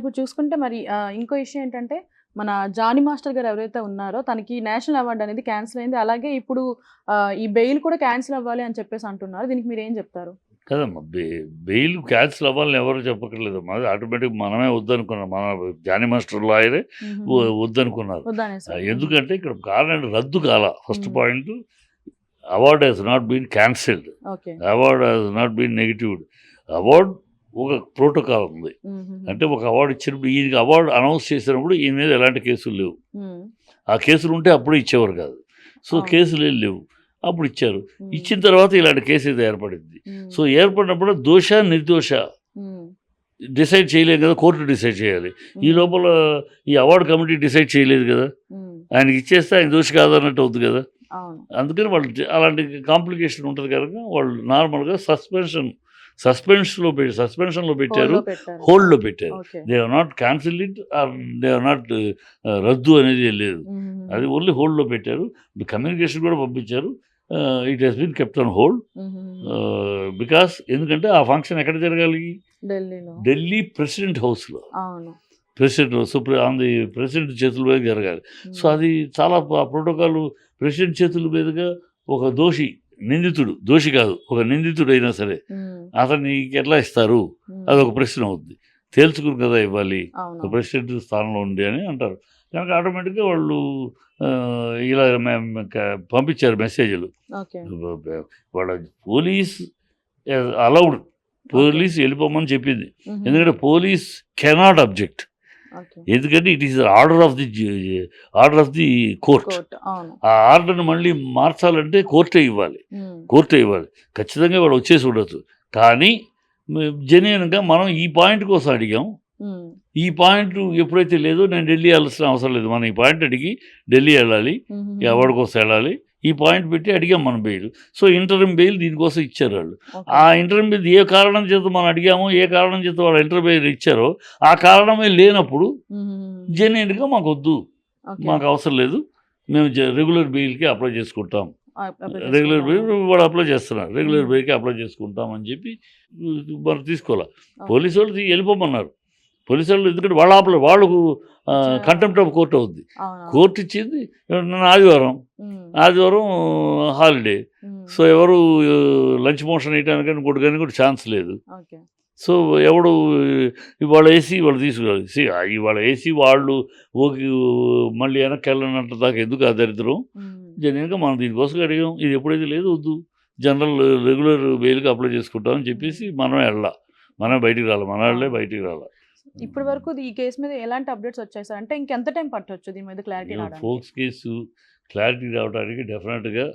ఇప్పుడు చూసుకుంటే మరి ఇంకో విషయం ఏంటంటే మన జానీ మాస్టర్ గారు ఎవరైతే ఉన్నారో తనకి నేషనల్ అవార్డు అనేది క్యాన్సిల్ అయింది. అలాగే ఇప్పుడు ఈ బెయిల్ కూడా క్యాన్సిల్ అవ్వాలి అని చెప్పేసి అంటున్నారు. దీనికి మీరు ఏం చెప్తారు? కదమ్మా బె బెయిల్ క్యాన్సిల్ అవ్వాలని ఎవరు చెప్పక్కర్లేదు మాది ఆటోమేటిక్ మనమే వద్దనుకున్నాం. మన జానీ మాస్టర్ లాయరే వద్దనుకున్నారు. ఎందుకంటే ఇక్కడ కారణం ఎందుకు కాల. First. Point award has not been cancelled okay. Award has not been negative award ఒక ప్రోటోకాల్ ఉంది. అంటే ఒక అవార్డు ఇచ్చినప్పుడు ఈయనకి అవార్డు అనౌన్స్ చేసినప్పుడు ఈయన మీద ఎలాంటి కేసులు లేవు. ఆ కేసులు ఉంటే అప్పుడు ఇచ్చేవారు కాదు. సో. కేసులు ఏం లేవు. అప్పుడు ఇచ్చారు. ఇచ్చిన తర్వాత ఇలాంటి కేసు అయితే ఏర్పడింది. సో ఏర్పడినప్పుడు దోష నిర్దోష డిసైడ్ చేయలేదు కదా కోర్టు డిసైడ్ చేయాలి. ఈ లోపల ఈ అవార్డు కమిటీ డిసైడ్ చేయలేదు కదా. ఆయనకి ఇచ్చేస్తే ఆయన దోషి కాదన్నట్టు అవుతుంది కదా. అందుకని వాళ్ళు అలాంటి కాంప్లికేషన్ ఉంటుంది కనుక వాళ్ళు నార్మల్గా సస్పెన్షన్ సస్పెన్స్లో పెట్టి సస్పెన్షన్లో పెట్టారు. హోల్డ్లో పెట్టారు. They are not cancel it are they are not రద్దు అనేది లేదు. అది ఓన్లీ హోల్డ్లో పెట్టారు. కమ్యూనికేషన్ కూడా పంపించారు. It has been kept on hold because ఎందుకంటే ఆ ఫంక్షన్ ఎక్కడ జరగాలి? ఢిల్లీ ప్రెసిడెంట్ హౌస్లో president supreme on the president చేతుల మీద జరగాలి. సో అది చాలా ప్రోటోకాల్ ప్రెసిడెంట్ చేతుల మీదుగా ఒక దోషి. నిందితుడు దోషి కాదు ఒక నిందితుడు అయినా సరే అతన్ని ఎట్లా ఇస్తారు? అదొక ప్రశ్న అవుద్ది. తేల్చుకుని కదా ఇవ్వాలి? ప్రెసిడెంట్ స్థానంలో ఉంది అని అంటారు. కనుక ఆటోమేటిక్గా వాళ్ళు ఇలా పంపించారు మెసేజ్లు. వాళ్ళ పోలీస్ అలౌడ్. పోలీస్ వెళ్ళిపోమని చెప్పింది. ఎందుకంటే పోలీస్ కెనాట్ అబ్జెక్ట్. ఎందుకంటే it is order of the order of the court. ఆ ఆర్డర్ని మళ్ళీ మార్చాలంటే కోర్టే ఇవ్వాలి. కోర్టే ఇవ్వాలి. ఖచ్చితంగా వాడు వచ్చేసి ఉండొచ్చు. కానీ జెన్యున్గా మనం ఈ పాయింట్ కోసం అడిగాం. ఈ పాయింట్ ఎప్పుడైతే లేదో నేను ఢిల్లీ వెళ్ళాల్సిన అవసరం లేదు. మనం ఈ పాయింట్ అడిగి ఢిల్లీ వెళ్ళాలి. అవార్డు కోసం వెళ్ళాలి? ఈ పాయింట్ పెట్టి అడిగాం మనం బెయిల్ సో ఇంటర్మ్ బెయిల్ దీనికోసం ఇచ్చారు వాళ్ళు. ఆ ఇంటర్మ్ బెయిల్ ఏ కారణం చేత మనం అడిగామో ఏ కారణం చేత వాళ్ళు ఇంటర్ బెయిల్ ఇచ్చారో ఆ కారణమే లేనప్పుడు జెన్యున్గా మాకు వద్దు. మాకు అవసరం లేదు మేము రెగ్యులర్ బెయిల్కి అప్లై చేసుకుంటాం రెగ్యులర్ బెయిల్. వాడు అప్లై చేస్తున్నారు రెగ్యులర్. బెయిల్కి అప్లై చేసుకుంటాం అని చెప్పి మనం తీసుకోవాలి. పోలీసు వాళ్ళు వెళ్ళిపోమన్నారు పోలీసు వాళ్ళు ఎందుకంటే వాళ్ళ అప్లై వాళ్ళకు కంటెంప్ట్ ఆఫ్ కోర్ట్ అవుద్ది. కోర్టు ఇచ్చింది ఆదివారం. ఆదివారం హాలిడే. సో ఎవరు లంచ్ మోషన్ వేయడానికి కానీ ఇంకోటి కానీ కూడా ఛాన్స్ లేదు. సో ఎవడు ఇవాళ ఏసీ వాళ్ళు తీసుకురావాలి సి ఇవాళ ఏసీ వాళ్ళు ఓకి మళ్ళీ వెనక్కి వెళ్ళనంత దాకా ఎందుకు ఆ దరిద్రం? జనరల్గా మనం దీనికోసం అడిగాం. ఇది ఎప్పుడైతే లేదు వద్దు. జనరల్ రెగ్యులర్ బెయిల్కి అప్లై చేసుకుంటామని చెప్పేసి మనం వెళ్ళా మనం బయటికి రాలి మన వాళ్ళే బయటికి రాలి ఇప్పటి వరకు ఈ కేసు మీద ఎలాంటి అప్డేట్స్ వచ్చాయి సార్? అంటే ఇంకెంత టైం పట్టొచ్చు దీని మీద క్లారిటీ ఫోక్స్ కేసు క్లారిటీ రావడానికి డెఫినెట్గా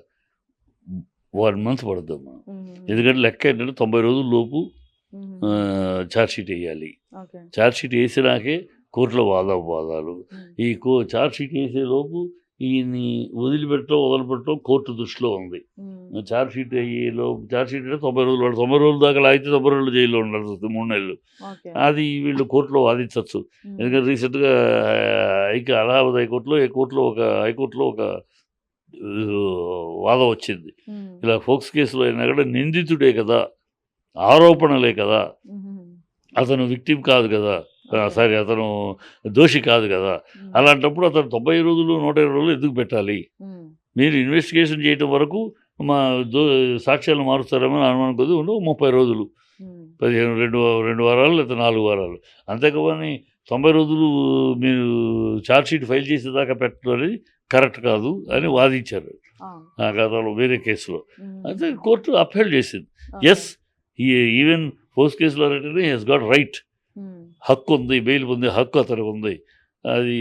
వన్ మంత్ పడుతుంది ఉమ్, ఎందుకంటే లెక్క ఏంటంటే తొంభై రోజుల లోపు ఛార్జ్షీట్ వేయాలి. ఛార్జ్షీట్ వేసినాకే కోర్టులో వాదాపవాదాలు ఉమ్, ఈ కో ఛార్జ్షీట్ వేసే లోపు ఈయన్ని వదిలిపెట్టడం వదిలిపెట్టడం కోర్టు దృష్టిలో ఉంది. ఉమ్, ఛార్జ్షీట్ అయ్యేలో ఛార్జ్షీట్ అంటే తొంభై రోజులు వాడు తొంభై రోజుల దాకా లాగితే తొంభై రోజులు జైల్లో ఉండాల్సి వస్తుంది మూడు నెలలు. అది వీళ్ళు కోర్టులో వాదించవచ్చు ఎందుకంటే రీసెంట్గా హైక అలహాబాద్ హైకోర్టులో ఏ కోర్టులో ఒక హైకోర్టులో ఒక వాదం వచ్చింది. ఇలా ఫోక్స్ కేసులో అయినా కూడా నిందితుడే కదా ఆరోపణలే కదా. అతను విక్టిమ్ కాదు కదా. సారీ అతను దోషి కాదు కదా. అలాంటప్పుడు అతను తొంభై రోజులు నూట ఇరవై రోజులు ఎందుకు పెట్టాలి? మీరు ఇన్వెస్టిగేషన్ చేయటం వరకు మా దో సాక్ష్యాలు మారుస్తారేమో అని అనుమానం కొద్ది ఉండవు ముప్పై రోజులు. పదిహేను రెండు రెండు వారాలు లేదా నాలుగు వారాలు. అంతేకాని తొంభై రోజులు మీరు ఛార్జ్షీట్ ఫైల్ చేసేదాకా పెట్టడం అనేది కరెక్ట్ కాదు అని వాదించారు. ఆ. గతంలో వేరే కేసులో. అయితే కోర్టు అప్హెల్డ్ చేసింది. ఎస్ ఈవెన్ పోస్ట్ కేసులో హెస్ గాట్ రైట్ హక్కు ఉంది బెయిల్ పొందే హక్కు అతనికి ఉంది అది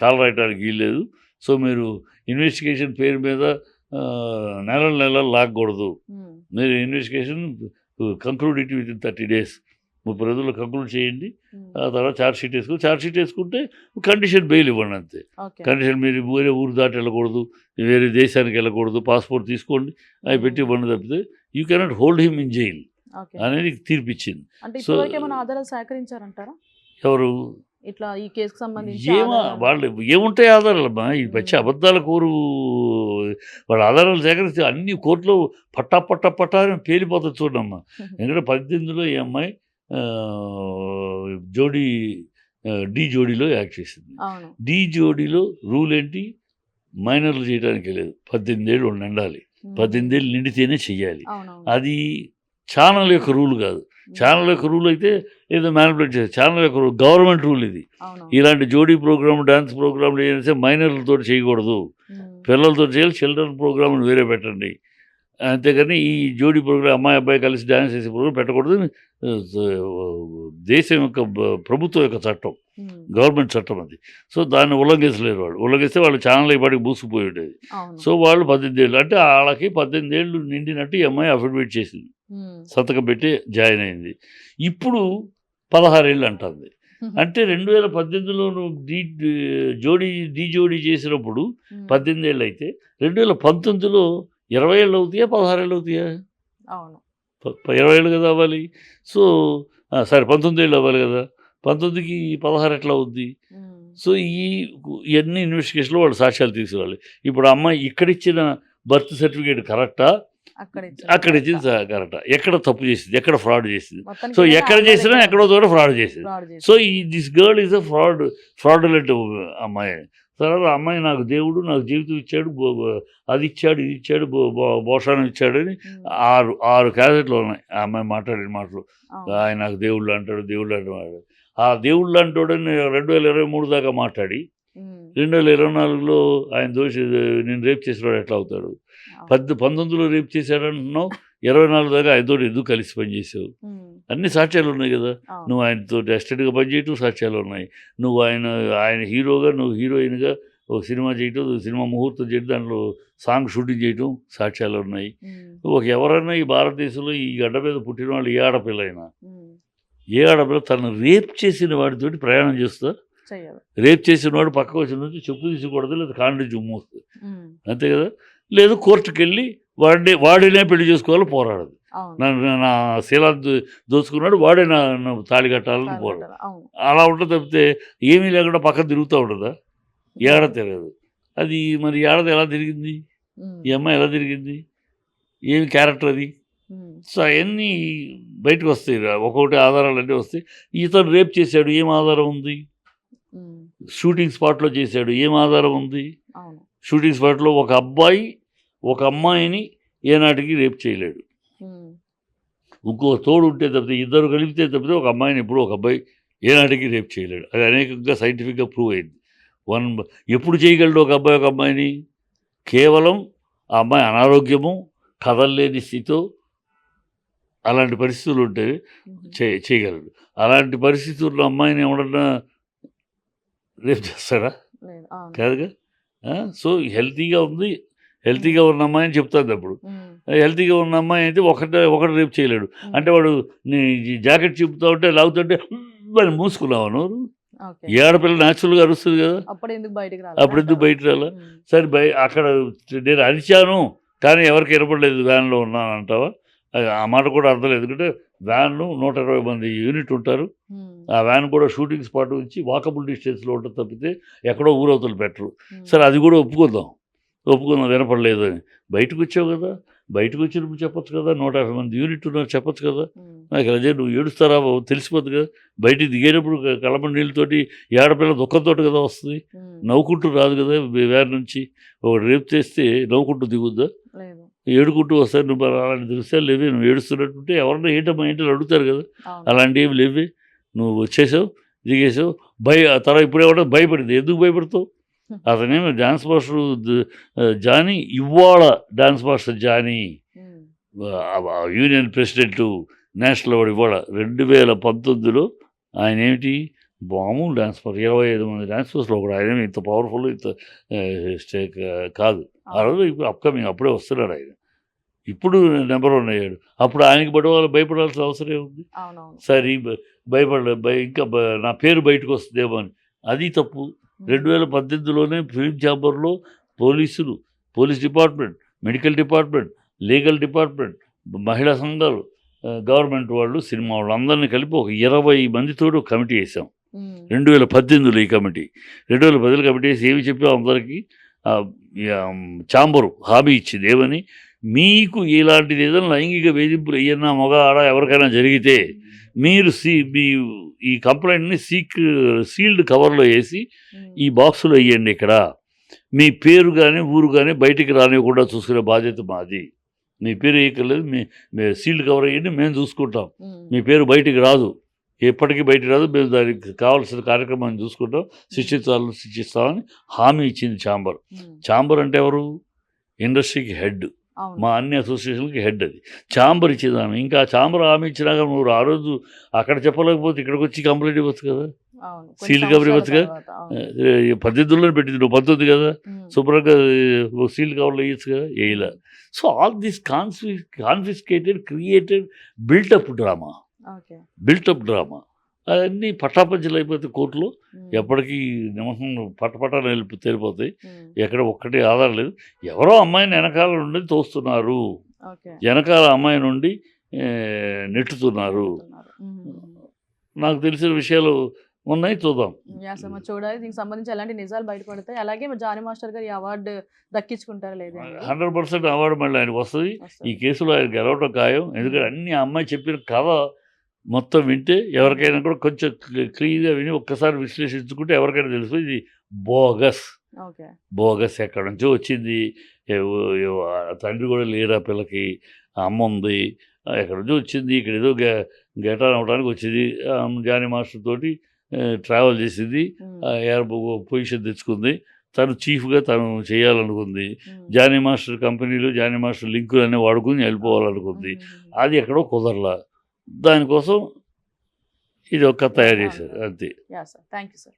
కాల్ రాయటానికి వీల్లేదు. సో మీరు ఇన్వెస్టిగేషన్ పేరు మీద ఆ, నెలల నెలలు లాగకూడదు. మీరు investigation conclude it within thirty days. ముప్పై రోజుల్లో కంక్లూడ్ చేయండి. ఆ తర్వాత ఛార్జ్ షీట్ వేసుకుని ఛార్జ్ షీట్ వేసుకుంటే కండిషన్ బెయిల్ ఇవ్వండి అంతే. కండిషన్ మీరు వేరే ఊరు దాటి వెళ్ళకూడదు. వేరే దేశానికి వెళ్ళకూడదు. పాస్పోర్ట్ తీసుకోండి. అవి పెట్టి ఇవ్వండి తప్పితే you cannot hold him in jail. అనేది సో- ఆధారాలు సేకరించారంటారా? ఎవరు? ఇట్లా ఈ కేసుకు సంబంధించి ఏమో? వాళ్ళు ఏముంటాయి ఆధారాలమ్మా? ఈ పచ్చి. అబద్ధాల కోరు వాళ్ళ ఆధారాలు సేకరిస్తే అన్ని కోర్టులో పట్టా పట్టా పట్టా అని పేలిపోతుంది చూడమ్మా. ఎందుకంటే పద్దెనిమిదిలో ఈ అమ్మాయి జోడీ డి జోడీలో యాక్ట్ చేసింది. డి జోడీలో రూల్ ఏంటి? మైనర్లు చేయడానికి లేదు. పద్దెనిమిది ఏళ్ళు ఉండాలి. పద్దెనిమిది ఏళ్ళు నిండితేనే చెయ్యాలి. అది ఛానల్ యొక్క రూల్ కాదు. ఛానల్ యొక్క రూల్ అయితే ఏదో మ్యానిపులేట్ చేస్తారు. ఛానల్ యొక్క రూల్ గవర్నమెంట్ రూల్ ఇది. ఇలాంటి జోడీ ప్రోగ్రామ్ డాన్స్ ప్రోగ్రాంలు ఏదైతే మైనర్లతో చేయకూడదు. పిల్లలతో చేయాలి చిల్డ్రన్ ప్రోగ్రామ్ వేరే పెట్టండి. అంతేగాని ఈ జోడీ ప్రోగ్రామ్ అమ్మాయి అబ్బాయి కలిసి డాన్స్ చేసే ప్రోగ్రామ్ పెట్టకూడదు దేశం యొక్క ప్రభుత్వం యొక్క చట్టం. గవర్నమెంట్ చట్టం అది. సో దాన్ని ఉల్లంఘించలేరు వాళ్ళు. ఉల్లంఘిస్తే వాళ్ళు ఛానల్ ఇప్పటికి మూసుకుపోయి ఉండేది. సో వాళ్ళు పద్దెనిమిది ఏళ్ళు అంటే వాళ్ళకి పద్దెనిమిది ఏళ్ళు నిండినట్టు ఈ అమ్మాయి అఫిడవిట్ చేసింది. సంతకం పెట్టి జాయిన్ అయింది. ఇప్పుడు పదహారేళ్ళు అంటుంది. అంటే రెండు వేల పద్దెనిమిదిలో నువ్వు డీ జోడీ డీ జోడీ చేసినప్పుడు. పద్దెనిమిది ఏళ్ళు అయితే రెండు వేల పంతొమ్మిదిలో ఇరవై ఏళ్ళు అవుతాయా పదహారు ఏళ్ళు అవుతాయా? అవును. ఇరవై ఏళ్ళు కదా అవ్వాలి. సో సరే పంతొమ్మిది ఏళ్ళు అవ్వాలి కదా. పంతొమ్మిదికి పదహారు ఎట్లా అవుద్ది. సో ఈ ఇవన్నీ ఇన్వెస్టిగేషన్లో వాళ్ళు సాక్ష్యాలు తీసుకోవాలి ఇప్పుడు అమ్మాయి ఇక్కడిచ్చిన బర్త్ సర్టిఫికేట్ కరెక్టా? అక్కడ ఇచ్చింది కరెక్టా ఎక్కడ తప్పు చేసింది ఎక్కడ ఫ్రాడ్ చేసింది సో ఎక్కడ చేసినా ఎక్కడో చోట ఫ్రాడ్ చేసింది. సో ఈ this girl is a fraud fraudulent అమ్మాయి తర్వాత అమ్మాయి నాకు దేవుడు నాకు జీవితం ఇచ్చాడు అది ఇచ్చాడు ఇది ఇచ్చాడు భోషానం ఇచ్చాడు అని. ఆరు ఆరు క్యాసెట్లు ఉన్నాయి ఆ అమ్మాయి మాట్లాడిన మాటలు. ఆయన నాకు దేవుళ్ళు అంటాడు దేవుళ్ళు అంటాడు ఆ దేవుళ్ళు అంటాడని రెండు వేల ఇరవై మూడు దాకా మాట్లాడి. రెండు వేల ఇరవై నాలుగులో ఆయన దోషి నేను రేప్ చేసినాడు ఎట్లా అవుతాడు. పద్దు పంతొమ్మిదిలో రేప్ చేశాడంటున్నావు ఇరవై నాలుగు దాకా ఆయనతో ఎందుకు కలిసి పనిచేసావు. అన్ని సాక్ష్యాలు ఉన్నాయి కదా. నువ్వు ఆయనతో టెస్టెడ్గా పనిచేయటం సాక్ష్యాలు ఉన్నాయి నువ్వు ఆయన ఆయన హీరోగా నువ్వు హీరోయిన్గా ఒక సినిమా చేయటం సినిమా ముహూర్తం చేయటం దాంట్లో సాంగ్ షూటింగ్ చేయటం సాక్ష్యాలు ఉన్నాయి. ఒక ఎవరైనా ఈ భారతదేశంలో ఈ గడ్డ మీద పుట్టిన వాళ్ళు ఏ ఆడపిల్ల అయినా. ఏ ఆడపిల్ల తను రేప్ చేసిన వాడితోటి ప్రయాణం చేస్తా రేప్ చేసిన వాడు పక్కకు వచ్చిన నుంచి చెప్పు తీసుకోకూడదు లేదా కాండి జుమ్మూస్తుంది. అంతే కదా? లేదు కోర్టుకి వెళ్ళి వాడిని వాడినే పెళ్ళి చేసుకోవాలి పోరాడదు. నా శీలా దోచుకున్నాడు వాడే నా తాళి కట్టాలని పోరాడు. అలా ఉంటుంది తప్పితే ఏమీ లేకుండా పక్కన తిరుగుతూ ఉండదా ఏడ తిరగదు. అది మరి ఏడాది ఎలా తిరిగింది. ఈ అమ్మాయి ఎలా తిరిగింది? ఏమి క్యారెక్టర్ అది. సో అవన్నీ బయటకు వస్తాయి. ఒక్కొక్కటి ఆధారాలు అన్నీ వస్తాయి. ఇతను రేప్ చేశాడు ఏం ఆధారం ఉంది. షూటింగ్ స్పాట్లో చేశాడు. ఏం ఆధారం ఉంది? షూటింగ్ స్పాట్లో ఒక అబ్బాయి ఒక అమ్మాయిని ఏనాటికి రేప్ చేయలేడు. ఇంకో తోడు ఉంటే తప్పితే ఇద్దరు కలిపితే తప్పితే ఒక అమ్మాయిని ఎప్పుడు ఒక అబ్బాయి ఏనాటికి రేప్ చేయలేడు. అది అనేకంగా సైంటిఫిక్గా ప్రూవ్ అయింది. వన్ ఎప్పుడు చేయగలడు ఒక అబ్బాయి ఒక అమ్మాయిని? కేవలం ఆ అమ్మాయి అనారోగ్యము కదలలేని స్థితితో అలాంటి పరిస్థితులు ఉంటే చేయగలడు. అలాంటి పరిస్థితుల్లో అమ్మాయిని ఎవడన్నా రేప్ చేస్తాడా? కాదుగా? సో హెల్తీగా ఉంది. హెల్తీగా ఉన్న అమ్మాయి అని చెప్తాను అప్పుడు. హెల్తీగా ఉన్న అమ్మాయి అయితే ఒకటి ఒకటి రేపు చేయలేడు. అంటే వాడు నీ ఈ జాకెట్ చెప్తా ఉంటే లాగుతుంటే మరి మూసుకున్నావు ఏ ఆడపిల్ల న్యాచురల్గా అరుస్తుంది కదా. అప్పుడు ఎందుకు బయట రాలా. సరే బయ అక్కడ నేను అరిచాను కానీ ఎవరికి వినపడలేదు వ్యాన్లో ఉన్నాను అంటావా? అది ఆ మాట కూడా అర్థం లేదు. ఎందుకంటే వ్యాన్ నూట ఇరవై మంది యూనిట్ ఉంటారు. ఆ వ్యాన్ కూడా షూటింగ్ స్పాట్ నుంచి వాకబుల్ డిస్టెన్స్లో ఉంటుంది తప్పితే ఎక్కడో ఊరవతలు పెట్టరు. సరే అది కూడా ఒప్పుకుందాం. ఒప్పుకుందాం వినపడలేదు అని. బయటకు వచ్చావు కదా బయటకు వచ్చినప్పుడు చెప్పొచ్చు కదా నూట యాభై మంది యూనిట్ ఉన్నారు చెప్పొచ్చు కదా. నాకు అదే నువ్వు ఏడుస్తారా బాబు? తెలిసిపోద్ది కదా. బయటికి దిగేటప్పుడు కలప నీళ్ళతోటి ఈ ఆడపిల్ల దుఃఖంతో కదా వస్తుంది. నవ్వుకుంటూ రాదు కదా వేరే నుంచి. ఒక రేపు చేస్తే నవ్వుకుంటూ దిగుద్దా? ఏడుకుంటూ వస్తారు నువ్వు అలాంటి దృశ్యాలు లేవే నువ్వు ఏడుస్తున్నట్టుంటే ఎవరన్నా ఏంటమ్మా ఏంటని అడుగుతారు కదా. అలాంటివి లేవే. నువ్వు వచ్చేసావు దిగేసావు భయ తర్వాత ఇప్పుడు ఏమంటే భయపడింది. ఎందుకు భయపడతావు? అతనేమో డ్యాన్స్ మాస్టర్ జానీ ఇవాళ dance master Johnny. Union president national award ఇవాళ రెండు వేల పంతొమ్మిదిలో ఆయన ఏమిటి మామూలు డ్యాన్స్ మాస్టర్. ఇరవై ఐదు మంది డ్యాన్స్ మాస్టర్లో ఒకడు. ఆయన ఇంత పవర్ఫుల్ ఇంత కాదు. ఆ రోజు ఇప్పుడు అప్కమింగ్ అప్పుడే వస్తున్నాడు ఆయన. ఇప్పుడు నెంబర్ వన్ అయ్యాడు. అప్పుడు ఆయనకి పడవాలి భయపడాల్సిన అవసరం ఏముంది? సరే భ- భయపడలే భయ ఇంకా నా పేరు బయటకు వస్తుందేమో అని. అది తప్పు. రెండు వేల పద్దెనిమిదిలోనే ఫిలిం ఛాంబర్లో పోలీసులు police department medical department legal department మహిళా సంఘాలు గవర్నమెంట్ వాళ్ళు సినిమా వాళ్ళు అందరినీ కలిపి ఒక ఇరవై మందితో కమిటీ వేసాం. రెండు వేల పద్దెనిమిదిలో ఈ కమిటీ. రెండు వేల పదిలో కమిటీ వేసి ఏమి చెప్పాం అందరికీ? ఛాంబరు హామీ ఇచ్చింది. ఏమని? మీకు ఇలాంటిది ఏదైనా లైంగిక వేధింపులు ఏదైనా మగ ఆడ ఎవరికైనా జరిగితే మీరు సీ మీ ఈ కంప్లైంట్ని సీక్ సీల్డ్ కవర్లో వేసి ఈ బాక్సులో వేయండి ఇక్కడ. మీ పేరు కానీ ఊరు కానీ బయటికి రానివ్వకుండా చూసుకునే బాధ్యత మాది. మీ పేరు వేయక్కర్లేదు మీ సీల్డ్ కవర్ వేయండి మేము చూసుకుంటాం. మీ పేరు బయటికి రాదు. ఎప్పటికీ బయటికి రాదు. మేము దానికి కావాల్సిన కార్యక్రమాన్ని చూసుకుంటాం. శిక్షించాలని శిక్షిస్తామని హామీ ఇచ్చింది ఛాంబర్. ఛాంబర్ అంటే ఎవరు? ఇండస్ట్రీకి హెడ్. మా అన్ని అసోసియేషన్కి హెడ్ అది. ఛాంబర్ ఇచ్చేదాన్ని ఇంకా ఛాంబర్ హామీ ఇచ్చినాక నువ్వు ఆ రోజు అక్కడ చెప్పలేకపోతే ఇక్కడికి వచ్చి కంప్లైంట్ ఇవ్వచ్చు కదా? Seal cover? తర్వాత, అవును. పద్దెనిమిదిలో పెట్టింది. నువ్వు పంతొమ్మిది కదా? శుభ్రంగా సీల్ కవర్లో వేయచ్చు కదా? వేయలే. So all this కాన్ఫి confiscated created built up drama. Built up drama. అవన్నీ పటాపంచలు అయిపోతే కోర్టులో. ఎప్పటికీ నిమిషం పటపట తెలిపోతాయి. ఉమ్, ఎక్కడ ఒక్కటి ఆధారం లేదు. ఎవరో అమ్మాయిని వెనకాల నుండి తోస్తున్నారు. వెనకాల అమ్మాయి నుండి నెట్టుతున్నారు. నాకు తెలిసిన విషయాలు ఉన్నాయి చూద్దాం. చూడాలి. దీనికి సంబంధించి ఎలాంటి నిజాలు బయటపడతాయి? అలాగే జానీ మాస్టర్ గారు అవార్డు దక్కించుకుంటారా లేదా హండ్రెడ్ పర్సెంట్ అవార్డు మళ్ళీ ఆయనకు వస్తుంది. ఈ. కేసులో ఆయన గెలవడం ఖాయం. ఎందుకంటే అన్ని ఆ అమ్మాయి చెప్పిన కథ మొత్తం వింటే ఎవరికైనా కూడా కొంచెం క్లియర్గా విని ఒక్కసారి విశ్లేషించుకుంటే ఎవరికైనా తెలుసు. ఇది బోగస్. బోగస్ ఎక్కడి నుంచో వచ్చింది. తండ్రి కూడా లేరు పిల్లకి? అమ్మ ఉంది. ఎక్కడి నుంచో వచ్చింది. ఇక్కడ ఏదో గె గెటాన్ అవడానికి వచ్చింది. జానీ మాస్టర్ తోటి ట్రావెల్ చేసింది. ఎయిర్ పొజిషన్ తెచ్చుకుంది. తను చీఫ్గా తను చేయాలనుకుంది. జానీ మాస్టర్ కంపెనీలు జానీ మాస్టర్ లింకులు అన్నీ వాడుకుని వెళ్ళిపోవాలనుకుంది. అది ఎక్కడో కుదరలా. దానికోసం ఇది ఒక్క తయారు చేశారు అంతే. Thank you sir